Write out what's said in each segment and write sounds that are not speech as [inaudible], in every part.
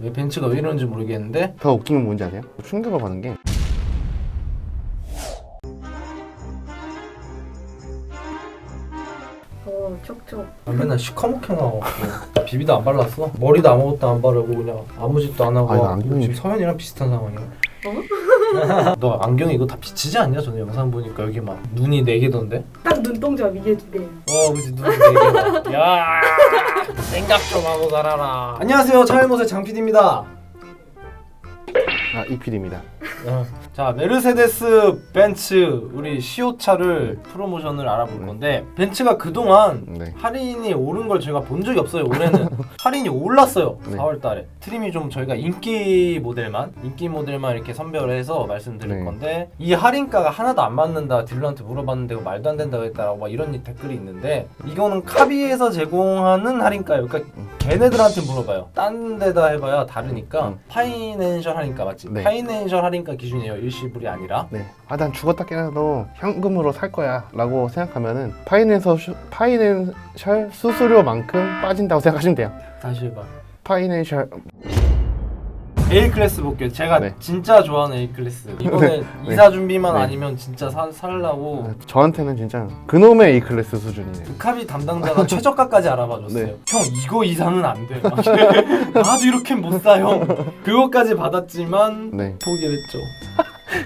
왜 벤츠가 왜 이러는지 모르겠는데 더 웃긴 건 뭔지 아세요? 충격을 받은 게 어, 촉촉. 난 맨날 시커멓게 나와갖고 비비도 안 발랐어 머리도 아무것도 안 바르고 그냥 아무 짓도 안 하고 아, 이거 안경이- 지금 서현이랑 비슷한 상황이야 [laughs] 너 안경 이거 다 비치지 않냐? 전에 영상 보니까 여기 막 눈이 네 개던데? 딱 눈동자 위에 두 개. 어 그치 눈이 네 개다 [laughs] 야! 생각 좀 하고 살아라. 안녕하세요 차일못의 장PD입니다. 아, 이필입니다. 어. 자 메르세데스 벤츠 우리 시오차를 프로모션을 알아볼 건데 벤츠가 그동안 네. 할인이 오른 걸 제가 본 적이 없어요 올해는 [laughs] 할인이 올랐어요 네. 4월달에 트림이 좀 저희가 인기 모델만 인기 모델만 이렇게 선별해서 말씀드릴 네. 건데 이 할인가가 하나도 안 맞는다 딜러한테 물어봤는데 말도 안 된다고 했다라고 막 이런 댓글이 있는데 이거는 카비에서 제공하는 할인가예요 그러니까 걔네들한테 물어봐요 딴 데다 해봐야 다르니까 음. 파이낸셜 할인가 맞지? 네. 파이낸셜 할인가 기준이에요 일시불이 아니라 네. 아, 난 죽었다 깨나도 현금으로 살 거야. 라고 생각하면은 파이낸서, 슈- 파이낸셜 수수료만큼 빠진다고 생각하시면 돼요. 다시 해봐 파이낸셜, A 클래스 볼게요. 제가 네. 진짜 좋아하는 A 클래스. 이번에 이사 준비만 네. 아니면 진짜 사, 살라고 저한테는 진짜 그놈의 A 클래스 수준이네요. 극합이 담당자가 [laughs] 최저가까지 알아봐줬어요. 네. 형 이거 이상은 안 돼. 막. 나도 이렇게 못 사 형. 그거까지 받았지만 네. 포기를 했죠.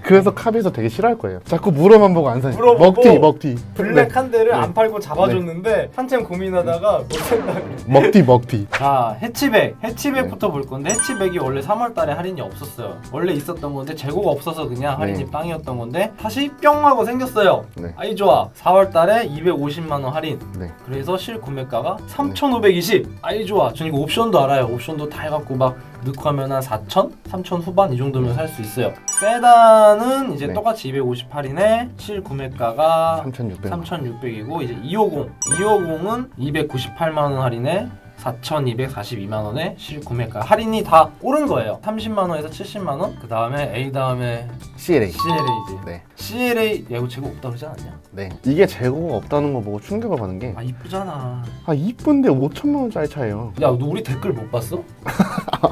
그래서 캅에서 되게 싫어할 거예요. 자꾸 물어만 보고 안 사니까. 물어보고 먹튀, 먹튀. 블랙 한 대를 네. 안 팔고 잡아줬는데 한참 고민하다가 못 산다고. 먹튀, 먹튀. 자 해치백 해치백부터 볼 건데 해치백이 원래 3월 달에 할인이 없었어요 원래 있었던 건데 재고가 없어서 그냥 할인이 네. 빵이었던 건데 다시 뿅 하고 생겼어요 네. 아이 좋아 4월 달에 250만 원 할인 네. 그래서 실 구매가가 3,520 아이 좋아 전 이거 옵션도 알아요 옵션도 다 해갖고 막 넣고 하면 한 4,000? 3,000 후반 이 정도면 살 수 있어요 세단은 이제 네. 똑같이 258인에 실 구매가가 3,600원. 3,600이고 이제 250 250은 298만 원 할인에 4,242만 원에 실 구매가 할인이 다 오른 거예요. 30만 원에서 70만 원. 그 다음에 A 다음에 CLA. CLA지. 네. CLA 야 이거 재고 없다 그러지 않았냐? 네. 이게 재고가 없다는 거 보고 충격을 받은 게, 아 이쁘잖아. 아, 이쁜데 5천만 원짜리 차예요. 야 너 우리 댓글 못 봤어? [laughs]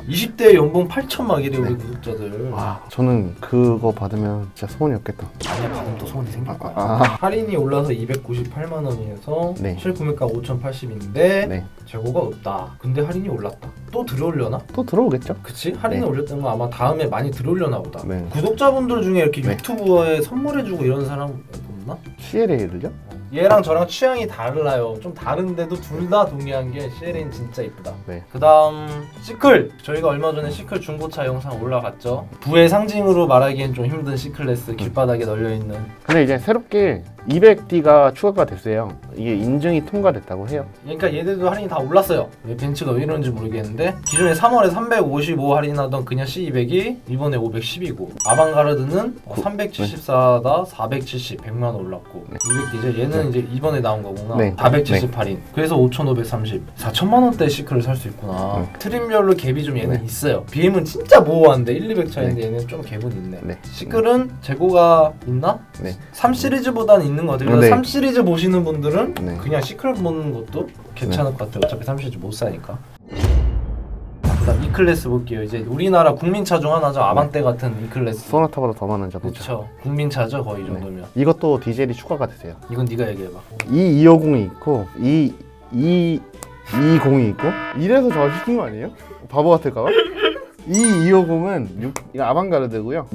20대 연봉 8천 막 이래 우리 네. 구독자들. 와, 저는 그거 받으면 진짜 소원이 없겠다. 아니야 받으면 또 소원이 생길 거야. 아, 할인이 올라서 298만 원이어서 네. 실구매가 5,080인데 네. 재고가 없다. 근데 할인이 올랐다. 또 들어올려나? 또 들어오겠죠? 그치? 할인을 네. 올렸던 거 아마 다음에 많이 들어올려나 보다. 네. 구독자분들 중에 이렇게 네. 유튜브에 선물해주고 이런 사람 없나? CLA를요? 얘랑 저랑 취향이 달라요. 좀 다른데도 둘 다 동의한 게 CLA는 진짜 이쁘다. 네. 그 다음 시클! 저희가 얼마 전에 시클 중고차 영상 올라갔죠. 부의 상징으로 말하기엔 좀 힘든 C클래스 길바닥에 널려 있는 근데 이제 새롭게 200D가 추가가 됐어요. 이게 인증이 통과됐다고 해요. 그러니까 얘들도 할인이 다 올랐어요. 왜 벤츠가 왜 이러는지 모르겠는데 기존에 3월에 355 할인하던 그냥 C200이 이번에 510이고 아방가르드는 374다 470 100만 원 올랐고 200 디젤 얘는 이제 이번에 나온 거구나 네. 470 할인 그래서 5,530 4천만 원대 시크를 살 수 있구나 네. 트림별로 갭이 좀 얘는 네. 있어요 BM은 진짜 모호한데 1, 200 차인데 얘는 좀 갭은 있네 네. 시클은 재고가 있나? 네. 3 시리즈보다는 있는 것 같아요. 네. 3 시리즈 보시는 분들은 네. 그냥 시크릿 보는 것도 괜찮을 것 같아요. 어차피 3 시리즈 못 사니까. 그다음 E 클래스 볼게요. 이제 우리나라 국민차 중 하나죠. 아반떼 같은 E 클래스. 소나타보다 더 많은 자동차. 그렇죠. 국민차죠 거의 이 정도면. 이것도 디젤이 추가가 됐어요. 이건 네가 얘기해봐. 이 250이 있고 이이 220이 있고 이래서 저 시킨 거 아니에요? 바보 같을까 봐? 이 250은 6, 이거 아방가르드고요.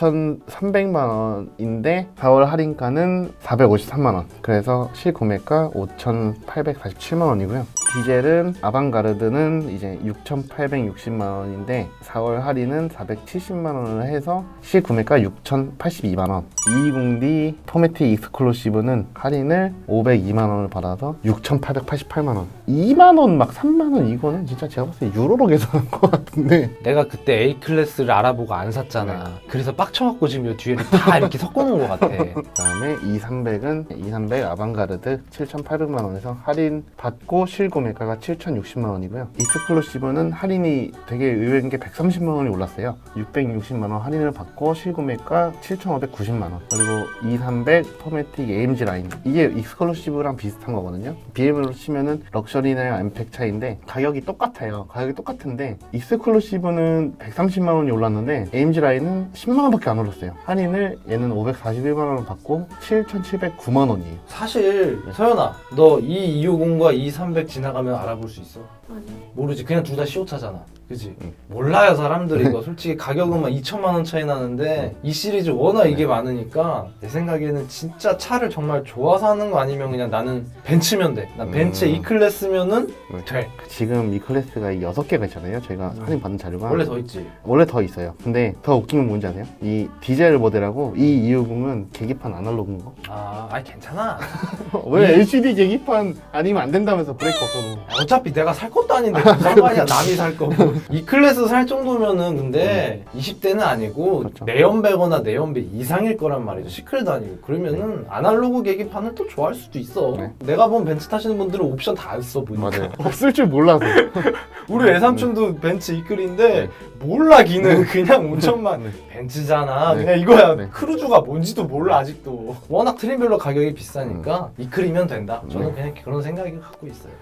6,300만 원인데 4월 할인가는 453만 원. 그래서 실구매가 5,847만 원이고요. 디젤은 아방가르드는 이제 6,860만 원인데 4월 할인은 470만 원을 해서 실구매가 6,082만 원. 220D 포매틱 익스클루시브는 할인을 502만 원을 받아서 6,888만 원. 2만 원 막 3만 원 이거는 진짜 제가 봤을 때 유로로 계산한 것 같은데. 내가 그때 A 클래스를 알아보고 안 샀잖아. 그래서 빡쳐갖고 지금 이 뒤에를 다 이렇게 섞어놓은 것 같아. 그다음에 2,300은 2,300 아방가르드 7,800만 원에서 할인 받고 실구 매 실구매가가 7,060만 원이고요. 익스클루시브는 할인이 되게 의외인 게 130만 원이 올랐어요. 660만 원 할인을 받고 실구매가 7,590만 원. 그리고 2300 포매틱 AMG 라인 이게 익스클루시브랑 비슷한 거거든요. BM으로 치면은 럭셔리나 엠팩 차이인데 가격이 똑같아요. 가격이 똑같은데 익스클루시브는 130만 원이 올랐는데 AMG 라인은 10만 원밖에 안 올랐어요. 할인을 얘는 541만 원을 받고 7,709만 원이에요. 사실 서연아 너 이 250과 이 300 지나 가면 알아볼 수 있어? 아니. 모르지 그냥 둘 다 시오차잖아 그지? 응. 몰라요 사람들이 이거 [laughs] 솔직히 가격은 막 2천만 원 차이 나는데 이 시리즈 워낙 이게 많으니까 내 생각에는 진짜 차를 정말 좋아서 하는 거 아니면 그냥 나는 벤츠면 돼난 벤츠 음. E 클래스면은 네. 돼 지금 이 클래스가 6개가 있잖아요. 저희가 할인 받는 자료가 원래 더 있지 원래 더 있어요. 근데 더 웃긴 건 뭔지 아세요? 이 디젤 모델하고 이 250은 계기판 아날로그인 거. 아 아니 괜찮아 [laughs] 왜 LCD 계기판 아니면 안 된다면서 브레이크 없어도. 어차피 내가 살 것도 아닌데 무슨 상관이야 남이 살 거고 이 클래스 살 정도면은 근데 20대는 아니고 그렇죠. 내연배거나 내연배 이상일 거란 말이죠 시클도 아니고 그러면은 아날로그 계기판을 또 좋아할 수도 있어 네. 내가 본 벤츠 타시는 분들은 옵션 다 있어 보니까 맞아요. 없을 줄 몰라서. [laughs] 우리 외삼촌도 벤츠 이클인데 네. 몰라 기는 그냥 운전만 네. 벤츠잖아 네. 그냥 이거야 네. 크루즈가 뭔지도 몰라 아직도 워낙 트림별로 가격이 비싸니까 이클이면 된다 저는 네. 그냥 그런 생각이 갖고 있어요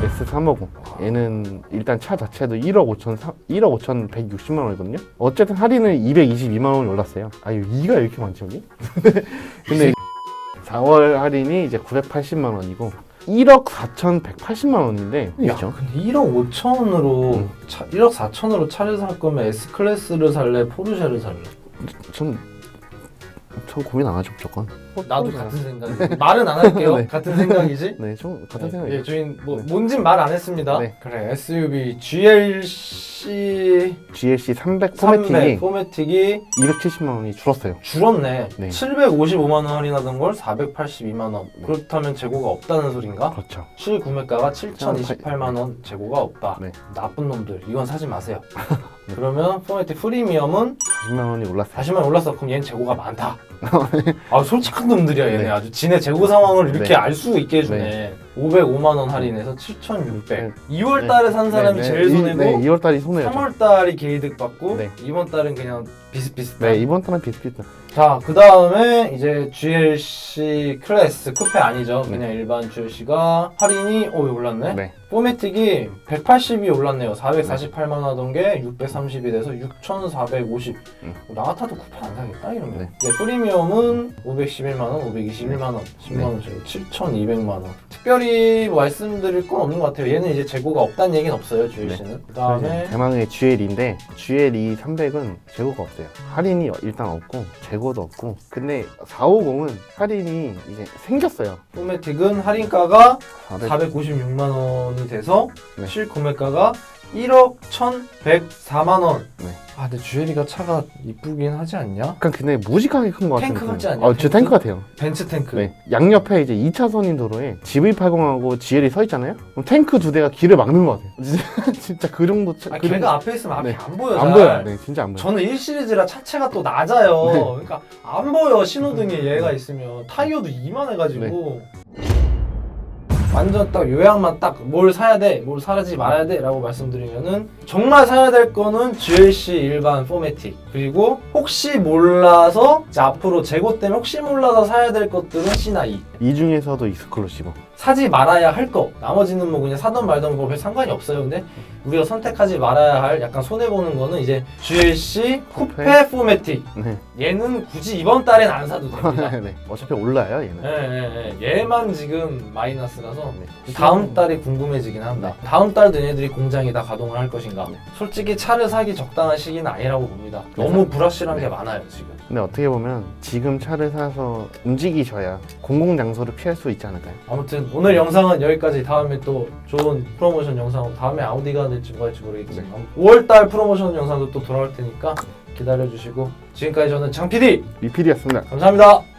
S350. 얘는 일단 차 자체도 1억 5천 1억 5천 160만 원이거든요. 어쨌든 할인을 222만 원이 올랐어요. 아유, 2가 이렇게 많지 여기? [laughs] 근데 4월 할인이 이제 980만 원이고 1억 4,180만 원인데 야, 그죠? 근데 1억 5천으로 음. 차, 1억 4천으로 차를 살 거면 S 클래스를 살래, 포르쉐를 살래? 전, 전 고민 안 하죠 무조건. 나도 같은 생각이. 말은 안 할게요. [laughs] 네. 같은 생각이지. [laughs] 네, 좀 같은 예, 생각이에요. 예, 저희 뭐 네. 뭔진 말 안 했습니다. 네. 그래, SUV GLC GLC 300 300 포매팅이 포매틱이 270만 원이 줄었어요. 줄었네. 네. 755만 원 할인하던 걸 482만 원. 그렇다면 재고가 없다는 소린가? 그렇죠. 실구매가가 7,028만 원 재고가 없다. 네. 나쁜 놈들 이건 사지 마세요. [laughs] 그러면 포매틱 프리미엄은 40만 원이 올랐어요. 40만 올랐어. 그럼 얘는 재고가 많다. [laughs] 아 솔직한 놈들이야 얘네 네. 아주 지네 재고 상황을 이렇게 네. 알 수 있게 해주네. 505만 원 할인해서 7,600. 네. 2월 달에 산 사람이 네, 네. 제일 이- 손해고 네, 2월 달이 손해였죠. 3월 달이 개이득 받고 네. 이번 달은 그냥 비슷비슷한. 네, 이번 달은 비슷비슷. 자, 그 다음에 이제 GLC 클래스 쿠페 아니죠. 네. 그냥 일반 GLC가 할인이 오 올랐네. 네. 포매틱이 180이 올랐네요. 448만 원 하던 게 630이 돼서 6,450. 음. 나 같아도 쿠페 안 사겠다 이러면. 네. 이제 프리미엄은 511만 원, 521만 원, 10만 원 정도, 7,200만 원. 특별히 뭐 말씀드릴 건 없는 것 같아요. 얘는 이제 재고가 없다는 얘기는 없어요, GLC는. 그 다음에 대망의 GL인데 GL 2 300은 재고가 없어요. 할인이 일단 없고 재고도 없고. 근데 450은 할인이 이제 생겼어요. 포매틱은 할인가가 400. 496만 원이 돼서 네. 실구매가가 1억 1,104만 원. 네. 아, 근데 주엘이가 차가 이쁘긴 하지 않냐? 약간 근데 무식하게 큰 것 같은 탱크. 같지 않냐, 어, 진짜 탱크? 탱크 같아요. 벤츠 탱크. 네. 양옆에 이제 2차선인 도로에 GV80하고 GL이 서 있잖아요. 그럼 탱크 두 대가 길을 막는 것 같아요. 진짜, [laughs] 진짜 그 정도 차. 아, 그 걔가 정도- 앞에 있으면 앞이 네. 안 보여. 안 잘. 보여요. 네, 진짜 안 보여요. 저는 1 시리즈라 차체가 또 낮아요. 네. 그러니까 안 보여 신호등에 얘가 있으면 타이어도 이만해가지고 네. 완전 딱 요약만 딱 뭘 사야 돼, 뭘 사지 말아야 돼 라고 말씀드리면은 정말 사야 될 거는 GLC 일반 포매틱. 그리고 혹시 몰라서 앞으로 재고 때문에 혹시 몰라서 사야 될 것들은 C나 E 이 중에서도 익스클루시브. 사지 말아야 할 거 나머지는 뭐 그냥 사던 말던 뭐별 상관이 없어요 근데 우리가 선택하지 말아야 할 약간 손해보는 거는 이제 GLC 쿠페 쿠페? 포매틱 네. 얘는 굳이 이번 달엔 안 사도 됩니다 [laughs] 네. 어차피 올라요, 얘는. 예, 예, 예. 얘만 지금 마이너스라서 네. 다음 달이 궁금해지긴 한다 다음 달도 얘네들이 공장이 다 가동을 할 것인가 네. 솔직히 차를 사기 적당한 시기는 아니라고 봅니다 너무 불확실한 네. 게 많아요 지금 근데 어떻게 보면 지금 차를 사서 움직이셔야 공공장소를 피할 수 있지 않을까요? 아무튼 오늘 영상은 여기까지 다음에 또 좋은 프로모션 영상 다음에 아우디가 될지 뭐 할지 모르겠지만 5월달 프로모션 영상도 또 돌아올 테니까 기다려주시고 지금까지 저는 장 PD 리필이었습니다. 감사합니다